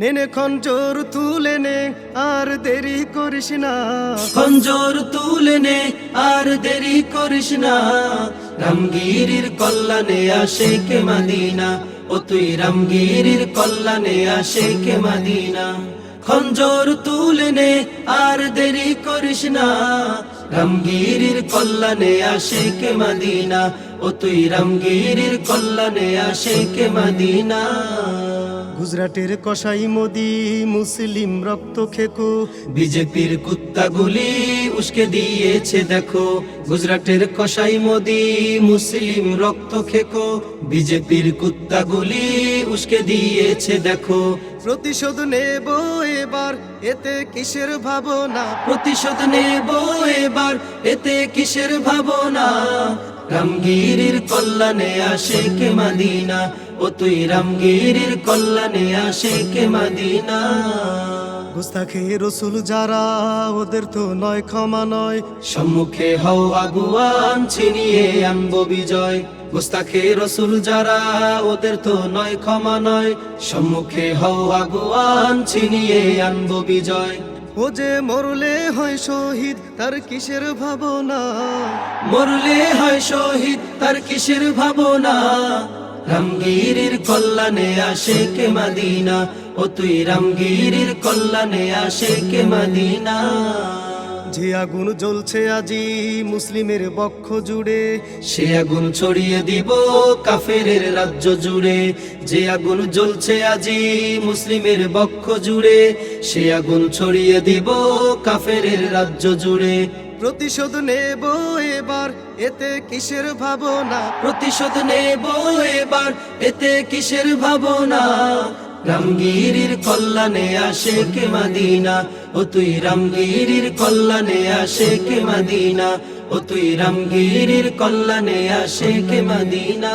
নেনে খঞ্জর তুলে নে, আর দেরি করিস না। খঞ্জর তুলে নে, আর দেরি করিস না। রামগিরির কল্যাণে আসে কে মাদিনা, ও তুই রামগিরির কল্যাণে আসে কে মাদিনা। খঞ্জর তুলে নে আর দেরি করিস না। রামগিরির কল্যাণে আসে কে মাদিনা ও তুই রামগিরির কল্যাণে আসে কে মাদিনা। গুজরাটের কসাই মোদি মুসলিম রক্ত খেকো। বিজেপির কুত্তাগুলি উস্কে দিয়েছে দেখো। গুজরাটের কসাই মোদি মুসলিম রক্ত খেকো। বিজেপির কুত্তাগুলি উস্কে দিয়েছে দেখো। প্রতিশোধ নেব এবার, এতে কিসের ভাবনা? প্রতিশোধ নেব এবার, এতে কিসের ভাবনা? রামগিরির কল্যাণে আসে কে মাদিনা, ও তুই রামগিরির কল্যাণে আসে কে মাদিনা। গুস্তাখে রসুল যারা ওদের তো নয় ক্ষমা নয়। সম্মুখে হও আগুয়ান ছিনিয়ে আনব বিজয়। গোস্তাখে রসুল যারা ওদের তো নয় ক্ষমা নয়। সম্মুখে হও আগুয়ান ছিনিয়ে আনব বিজয়। ও যে মরলে হয় শহীদ তার কিসের ভাবনা? মরলে হয় শহীদ তার কিসের ভাবনা? রামগিরির কল্যাণে আসে কে মাদিনা। ও তুই রামগিরির কল্যাণে আসে কে মাদিনা। যে আগুন জ্বলছে আজি মুসলিমের বক্ষ জুড়ে। সে আগুন ছড়িয়ে দিব কাফের রাজ্য জুড়ে। যে আগুন জ্বলছে আজি মুসলিমের বক্ষ জুড়ে। সে আগুন ছড়িয়ে দিব কাফের রাজ্য জুড়ে। প্রতিশোধ নেব এবার, এতে কিসের ভাবনা? প্রতিশোধ নেব এবার, এতে কিসের ভাবনা? রামগিরির কল্যাণে আসে কে মাদিনা, ও তুই রামগিরির কল্যাণে আসে কে মাদিনা, ও তুই রামগিরির কল্যাণে আসে কে মাদিনা।